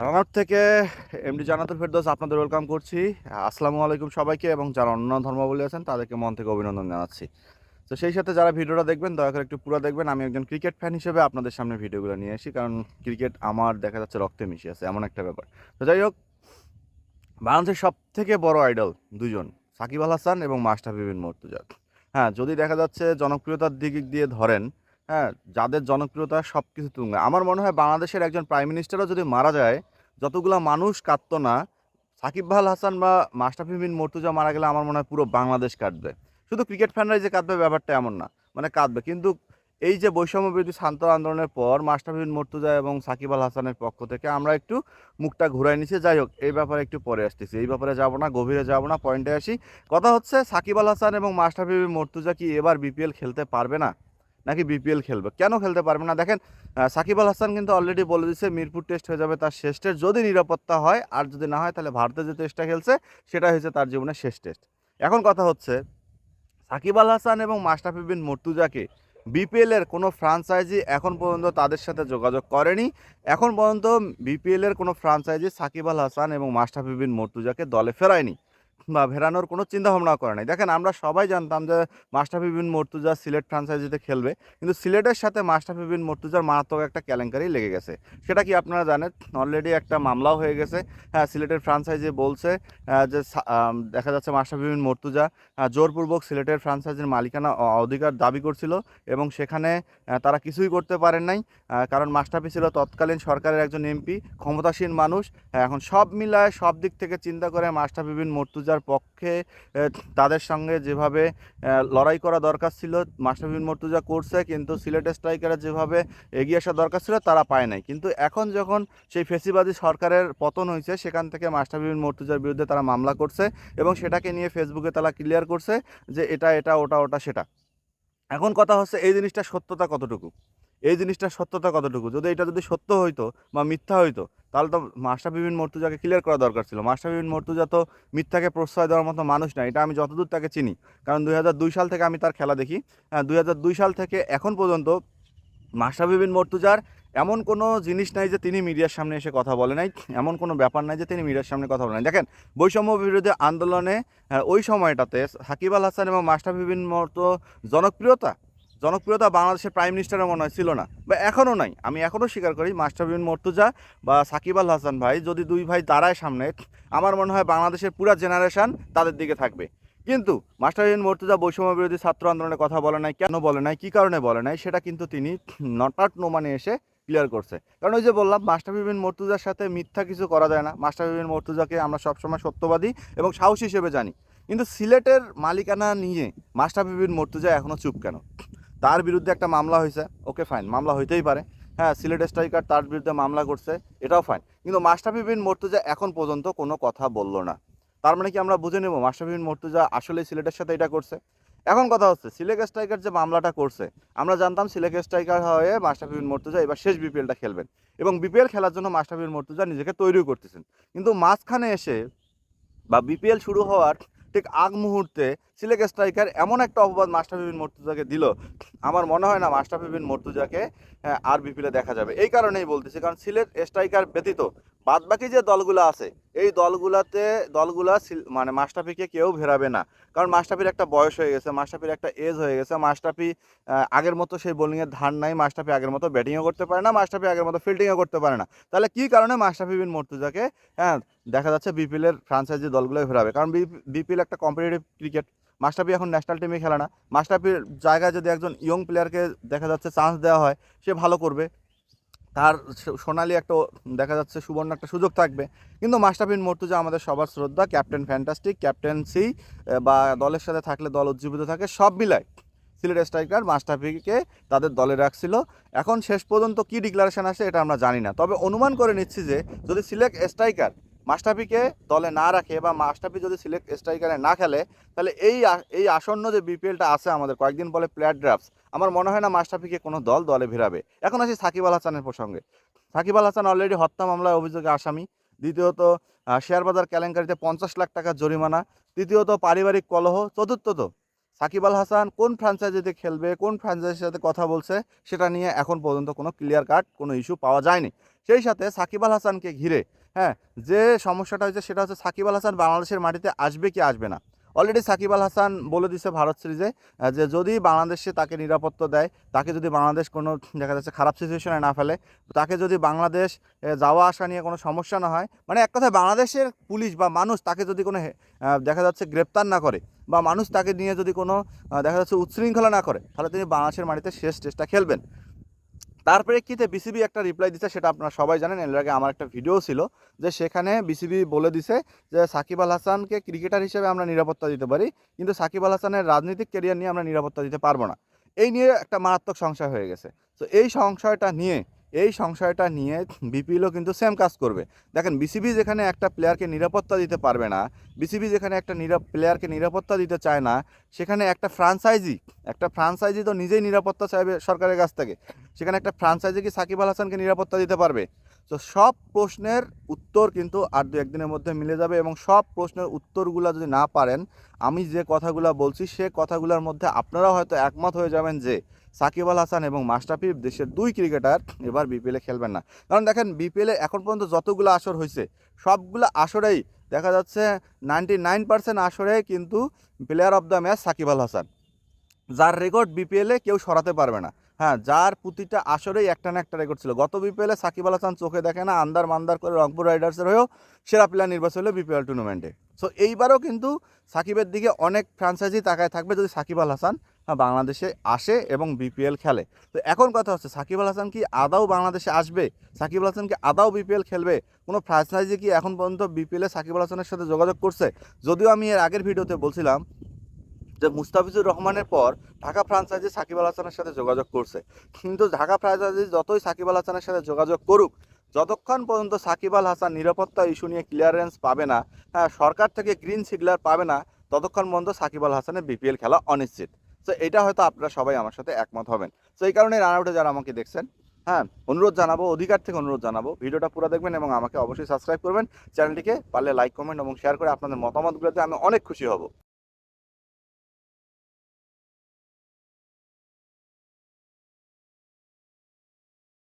রানার থেকে এমডি জানাতুল ফেরদৌস আপনাদের ওয়েলকাম করছি। আসসালামু আলাইকুম সবাইকে এবং যারা অন্য ধর্মাবলী আছেন, তাদেরকে মন থেকে অভিনন্দন জানাচ্ছি। তো সেই সাথে যারা ভিডিওটা দেখবেন, দয়া করে একটু পুরো দেখবেন। আমি একজন ক্রিকেট ফ্যান হিসেবে আপনাদের সামনে ভিডিওগুলো নিয়ে আসি, কারণ ক্রিকেট আমার দেখা যাচ্ছে রক্তে মিশে আছে, এমন একটা ব্যাপার। তো যাই হোক, বাংলাদেশের সব থেকে বড় আইডল দুজন সাকিব আল হাসান এবং মাস্টার বিন মর্তুজা হ্যাঁ যদি দেখা যাচ্ছে জনপ্রিয়তার দিক দিয়ে ধরেন হ্যাঁ যাদের জনপ্রিয়তা সব কিছু তুঙ্গে। আমার মনে হয় বাংলাদেশের একজন প্রাইম মিনিস্টারও যদি মারা যায়, যতগুলো মানুষ কাঁদতো না, সাকিব আল হাসান বা মাস্টাফি বিন মর্তুজা মারা গেলে আমার মনে হয় পুরো বাংলাদেশ কাটবে শুধু ক্রিকেট ফ্যানরাই যে কাঁদবে ব্যাপারটা এমন না মানে কাঁদবে। কিন্তু এই যে বৈষম্য বিরোধী শান্ত আন্দোলনের পর মাস্টাফি বিন মর্তুজা এবং সাকিব আল হাসানের পক্ষ থেকে আমরা একটু মুখটা ঘুরাই নিছি। যাই হোক, এই ব্যাপারে একটু পরে আসতেছি। এই ব্যাপারে যাব না, গভীরে যাব না পয়েন্টে আসি। কথা হচ্ছে সাকিব আল হাসান এবং মাস্টাফি বিন মর্তুজা কি এবার বিপিএল খেলতে পারবে না? নাকি বিপিএল খেলবে? কেন খেলতে পারবে না? দেখেন সাকিব আল হাসান কিন্তু অলরেডি বলে দিচ্ছে মিরপুর টেস্ট হয়ে যাবে তার শেষ টেস্ট যদি নিরাপত্তা হয়, আর যদি না হয়, তাহলে ভারতে যে টেস্টটা খেলছে, সেটা হয়েছে তার জীবনের শেষ টেস্ট এখন কথা হচ্ছে, সাকিব আল হাসান এবং মাস্টাফি বিন মর্তুজাকে বিপিএলের কোনো ফ্রাঞ্চাইজি এখন পর্যন্ত তাদের সাথে যোগাযোগ করেনি। এখন পর্যন্ত বিপিএলের কোনো ফ্রাঞ্চাইজি সাকিব আল হাসান এবং মাস্টাফি বিন মর্তুজাকে দলে ফেরায়নি। বা ফেরানোর কোনো চিন্তা ভাবনা করে নাই। দেখেন আমরা সবাই জানতাম যে মাস্টাফি বিন মর্তুজা সিলেট ফ্রাঞ্চাইজিতে খেলবে কিন্তু সিলেটের সাথে মাস্টাফি বিন মর্তুজার মারাত্মক একটা কেলেঙ্কারি লেগে গেছে। সেটা কি আপনারা জানেন? অলরেডি একটা মামলাও হয়ে গেছে। হ্যাঁ সিলেটের ফ্রাঞ্চাইজি বলছে যে দেখা যাচ্ছে মাস্টাফি বিন মর্তুজা জোরপূর্বক সিলেটের ফ্রাঞ্চাইজির মালিকানা অধিকার দাবি করছিল এবং সেখানে তারা কিছুই করতে পারেন নাই কারণ মাস্টাফি ছিল তৎকালীন সরকারের একজন এমপি ক্ষমতাসীন মানুষ। হ্যাঁ, এখন সব মিলায় সব দিক থেকে চিন্তা করে মাস্টাফি বিন মর্তুজার পক্ষে তাদের সঙ্গে যেভাবে লড়াই করা দরকার ছিল মাস্টাফি বিন মর্তুজা করছে, কিন্তু সিলেট স্ট্রাইকারের যেভাবে এগিয়ে আসা দরকার ছিল, তারা পায় নাই। কিন্তু এখন যখন সেই ফেসিবাদী সরকারের পতন হয়েছে, সেখান থেকে মাস্টাফি বিন মর্তুজার বিরুদ্ধে তারা মামলা করছে এবং সেটাকে নিয়ে ফেসবুকে তারা ক্লিয়ার করছে যে এটা এটা, ওটা ওটা, সেটা। এখন কথা হচ্ছে, এই জিনিসটা সত্যতা কতটুকু? এই জিনিসটার সত্যতা কতটুকু? যদি এটা যদি সত্য হইতো বা মিথ্যা হইতো তাহলে তো মাস্টার বিবিন মর্তুজাকে ক্লিয়ার করা দরকার ছিল। মাস্টার বিবিন মর্তুজা তো মিথ্যাকে প্রশ্রয় দেওয়ার মতো মানুষ না, এটা আমি যতদূর তাকে চিনি। কারণ দুই হাজার দুই সাল থেকে আমি তার খেলা দেখি। হ্যাঁ দুই হাজার দুই সাল থেকে এখন পর্যন্ত মাস্টার বিবিন মর্তুজার এমন কোনো জিনিস নাই যে তিনি মিডিয়ার সামনে এসে কথা বলে নাই। এমন কোনো ব্যাপার নাই যে তিনি মিডিয়ার সামনে কথা বলে নাই। দেখেন, বৈষম্য বিরোধী আন্দোলনে ওই সময়টাতে সাকিব আল হাসান এবং মাস্টার বিবিন মতো জনপ্রিয়তা জনপ্রিয়তা বাংলাদেশের প্রাইম মিনিস্টারের মনে হয় ছিল না, বা এখনও নাই। আমি এখনও স্বীকার করি মাস্টার বিন মর্তুজা বা সাকিব আল হাসান ভাই, যদি দুই ভাই দাঁড়ায় সামনে, আমার মনে হয় বাংলাদেশের পুরা জেনারেশন তাদের দিকে থাকবে। কিন্তু মাস্টার বিন মর্তুজা বৈষম্য বিরোধী ছাত্র আন্দোলনের কথা বলে নাই, কেন বলে নাই, কী কারণে বলে নাই, সেটা কিন্তু তিনি নট নটাট নোমানে এসে ক্লিয়ার করছে। কারণ ওই যে বললাম, মাস্টার বিবিন মর্তুজার সাথে মিথ্যা কিছু করা যায় না। মাস্টার বিবিন মর্তুজাকে আমরা সবসময় সত্যবাদী এবং সাহসী হিসেবে জানি। কিন্তু সিলেটের মালিকানা নিয়ে মাস্টার বিবিন মর্তুজা এখনও চুপ কেন? তার বিরুদ্ধে একটা মামলা হয়েছে ওকে ফাইন মামলা হইতেই পারে। হ্যাঁ সিলেট স্ট্রাইকার তার বিরুদ্ধে মামলা করছে, এটাও ফাইন কিন্তু মাস্টাফি বিন মর্তুজা এখন পর্যন্ত কোনো কথা বলল না। তার মানে কি আমরা বুঝে নেব মাস্টাফি বিন মর্তুজা আসলে সিলেটের সাথে এটা করছে? এখন কথা হচ্ছে সিলেট স্ট্রাইকার যে মামলাটা করছে, আমরা জানতাম সিলেট স্ট্রাইকার হয়ে মাস্টাফি বিন মর্তুজা এবার শেষ বিপিএলটা খেলবেন। এবং বিপিএল খেলার জন্য মাস্টাফি বিন মর্তুজা নিজেকে তৈরিও করতেছেন। কিন্তু মাঝখানে এসে বা বিপিএল শুরু হওয়ার ঠিক আগ মুহূর্তে সিলেক স্ট্রাইকার এমন একটা অপবাদ মাস্টাফি বিন মর্তুজাকে দিল। আমার মনে হয় না মাস্টাফি বিন মর্তুজাকে আর বিপিলে দেখা যাবে। এই কারণেই বলতেছি, কারণ সিলেট স্ট্রাইকার ব্যতীত বাদবাকি যে দলগুলো আছে, এই দলগুলাতে, দলগুলা মানে মাস্টাফিকে কেউ ভেরাবে না। কারণ মাস্টাফির একটা বয়স হয়ে গেছে, মাস্টাফির একটা এজ হয়ে গেছে, মাস্টাফি আগের মতো সেই বোলিংয়ের ধার নাই, মাস্টাফি আগের মতো ব্যাটিংও করতে পারে না, মাস্টাফি আগের মতো ফিল্ডিংও করতে পারে না। তাহলে কী কারণে মাস্টাফি বিন মর্তুজাকে হ্যাঁ দেখা যাচ্ছে বিপিএলের ফ্রাঞ্চাইজি দলগুলো ভেরাবে? কারণ বিপিএল একটা কম্পিটিটিভ ক্রিকেট মাস্টাফি এখন ন্যাশনাল টিমে খেলে না। মাস্টাফির জায়গায় যদি একজন ইয়ং প্লেয়ারকে দেখা যাচ্ছে চান্স দেওয়া হয়, সে ভালো করবে। তার সোনালি একটা দেখা যাচ্ছে সুবর্ণ একটা সুযোগ থাকবে। কিন্তু মাস্টাফিন মর্তুজা আমাদের সবার শ্রদ্ধা, ক্যাপ্টেন ফ্যান্টাস্টিক ক্যাপ্টেন্সি বা দলের সাথে থাকলে দল উজ্জীবিত থাকে, সব মিলায় সিলেট স্ট্রাইকার মাস্টাফিকে তাদের দলে রাখছিল। এখন শেষ পর্যন্ত কি ডিক্লারেশন আসে এটা আমরা জানি না। তবে অনুমান করে নিচ্ছি যে যদি সিলেক্ট স্ট্রাইকার মাস্টাফিকে দলে না রাখে বা মাস্টাফি যদি সিলেক্ট স্ট্রাইকারে না খেলে, তাহলে এই এই আসন্ন যে বিপিএলটা আছে আমাদের কয়েকদিন বলে প্লেয়ার ড্রাফটস আমার মনে হয় না মাস্টাফিকে কোনো দল দলে ভিড়াবে। এখন আসি সাকিব আল হাসানের প্রসঙ্গে। সাকিব আল হাসান অলরেডি হত্যা মামলায় অভিযোগে আসামি। দ্বিতীয়ত আহ, শেয়ার বাজার কেলেঙ্কারিতে পঞ্চাশ লাখ টাকা জরিমানা। তৃতীয়ত পারিবারিক কলহ। চতুর্থত সাকিব আল হাসান কোন ফ্র্যাঞ্চাইজিতে খেলবে কোন ফ্র্যাঞ্চাইজির সাথে কথা বলছে সেটা নিয়ে এখন পর্যন্ত কোনো ক্লিয়ার কাট কোনো ইস্যু পাওয়া যায়নি। সেই সাথে সাকিব আল হাসানকে ঘিরে হ্যাঁ যে সমস্যাটা হয়েছে সেটা হচ্ছে সাকিব আল হাসান বাংলাদেশের মাটিতে আসবে কি আসবে না। অলরেডি সাকিব আল হাসান বলে দিছে ভারত সিরিজে যে যদি বাংলাদেশে তাকে নিরাপত্তা দেয়, তাকে যদি বাংলাদেশ কোনো, দেখা যাচ্ছে খারাপ সিচুয়েশনে না ফেলে, তাকে যদি বাংলাদেশ যাওয়া আসা নিয়ে কোনো সমস্যা না হয় মানে এক কথায় বাংলাদেশের পুলিশ বা মানুষ তাকে যদি কোনো দেখা যাচ্ছে গ্রেপ্তার না করে, বা মানুষ তাকে নিয়ে যদি কোনো দেখা যাচ্ছে উচ্ছৃঙ্খলা না করে, তাহলে তিনি বাংলাদেশের মাটিতে শেষ টেস্টটা খেলবেন। তার প্রেক্ষিতে বিসিবি একটা রিপ্লাই দিছে সেটা আপনারা সবাই জানেন। এর আগে আমার একটা ভিডিও ছিল যে সেখানে বিসিবি বলে দিছে যে সাকিব আল হাসানকে ক্রিকেটার হিসেবে আমরা নিরাপত্তা দিতে পারি, কিন্তু সাকিব আল হাসানের রাজনৈতিক কেরিয়ার নিয়ে আমরা নিরাপত্তা দিতে পারব না। এই নিয়ে একটা মারাত্মক সংশয় হয়ে গেছে। তো এই সংশয়টা নিয়ে এই সংশয়টা নিয়ে বিপিএলও কিন্তু সেম কাজ করবে। দেখেন বিসিবি যেখানে একটা প্লেয়ারকে নিরাপত্তা দিতে পারবে না বিসিবি যেখানে একটা নিরা প্লেয়ারকে নিরাপত্তা দিতে চায় না, সেখানে একটা ফ্রাঞ্চাইজি একটা ফ্রাঞ্চাইজি তো নিজেই নিরাপত্তা চাইবে সরকারের কাছ থেকে, সেখানে একটা ফ্রাঞ্চাইজি কি সাকিব আল হাসানকে নিরাপত্তা দিতে পারবে? তো সব প্রশ্নের উত্তর কিন্তু আর দু একদিনের মধ্যে মিলে যাবে এবং সব প্রশ্নের উত্তরগুলো যদি না পারেন, আমি যে কথাগুলো বলছি সে কথাগুলোর মধ্যে আপনারাও হয়তো একমত হয়ে যাবেন যে সাকিব আল হাসান এবং মাস্টাফি দেশের দুই ক্রিকেটার এবার বিপিএলে খেলবেন না। কারণ দেখেন বিপিএলে এখন পর্যন্ত যতগুলো আসর হয়েছে সবগুলো আসরেই দেখা যাচ্ছে নাইনটি নাইন পার্সেন্ট আসরে কিন্তু player of the match Shakib Al Hasan. যার রেকর্ড বিপিএলে কেউ সরাতে পারবে না। হ্যাঁ যার প্রতিটা আসরেই একটা না একটা রেকর্ড ছিল। গত বিপিএলে সাকিব আল হাসান চোখে দেখে না আন্দার মান্দার করে রংপুর রাইডার্সের হয়েও সেরা প্লেয়ার নির্বাচন হলো বিপিএল টুর্নামেন্টে সো এইবারও কিন্তু সাকিবের দিকে অনেক ফ্রাঞ্চাইজি তাকায় থাকবে যদি সাকিব আল হাসান হ্যাঁ, বাংলাদেশে আসে এবং বিপিএল খেলে। তো এখন কথা হচ্ছে সাকিব আল হাসান কি আদাও বাংলাদেশে আসবে? সাকিব আল হাসান কি আদাও বিপিএল খেলবে? কোনো ফ্রাঞ্চাইজি কি এখন পর্যন্ত বিপিএলে সাকিব আল হাসানের সাথে যোগাযোগ করছে? যদিও আমি এর আগের ভিডিওতে বলছিলাম যে মুস্তাফিজুর রহমানের পর ঢাকা ফ্রাঞ্চাইজি সাকিব আল হাসানের সাথে যোগাযোগ করছে। কিন্তু ঢাকা ফ্রাঞ্চাইজি যতই সাকিব আল হাসানের সাথে যোগাযোগ করুক, যতক্ষণ পর্যন্ত সাকিব আল হাসান নিরাপত্তা ইস্যু নিয়ে ক্লিয়ারেন্স পাবে না হ্যাঁ সরকার থেকে গ্রিন সিগনাল পাবে না, ততক্ষণ পর্যন্ত সাকিব আল হাসানের বিপিএল খেলা অনিশ্চিত। তো এটা হয়তো আপনারা সবাই আমার সাথে একমত হবেন। তো এই কারণে রানাউটে যারা আমাকে দেখছেন হ্যাঁ অনুরোধ জানাব, অধিকার থেকে অনুরোধ জানাব, ভিডিওটা পুরো দেখবেন এবং আমাকে অবশ্যই সাবস্ক্রাইব করবেন। চ্যানেলটিকে পারলে লাইক কমেন্ট এবং শেয়ার করে আপনাদের মতামতগুলোতে আমি অনেক খুশি হব।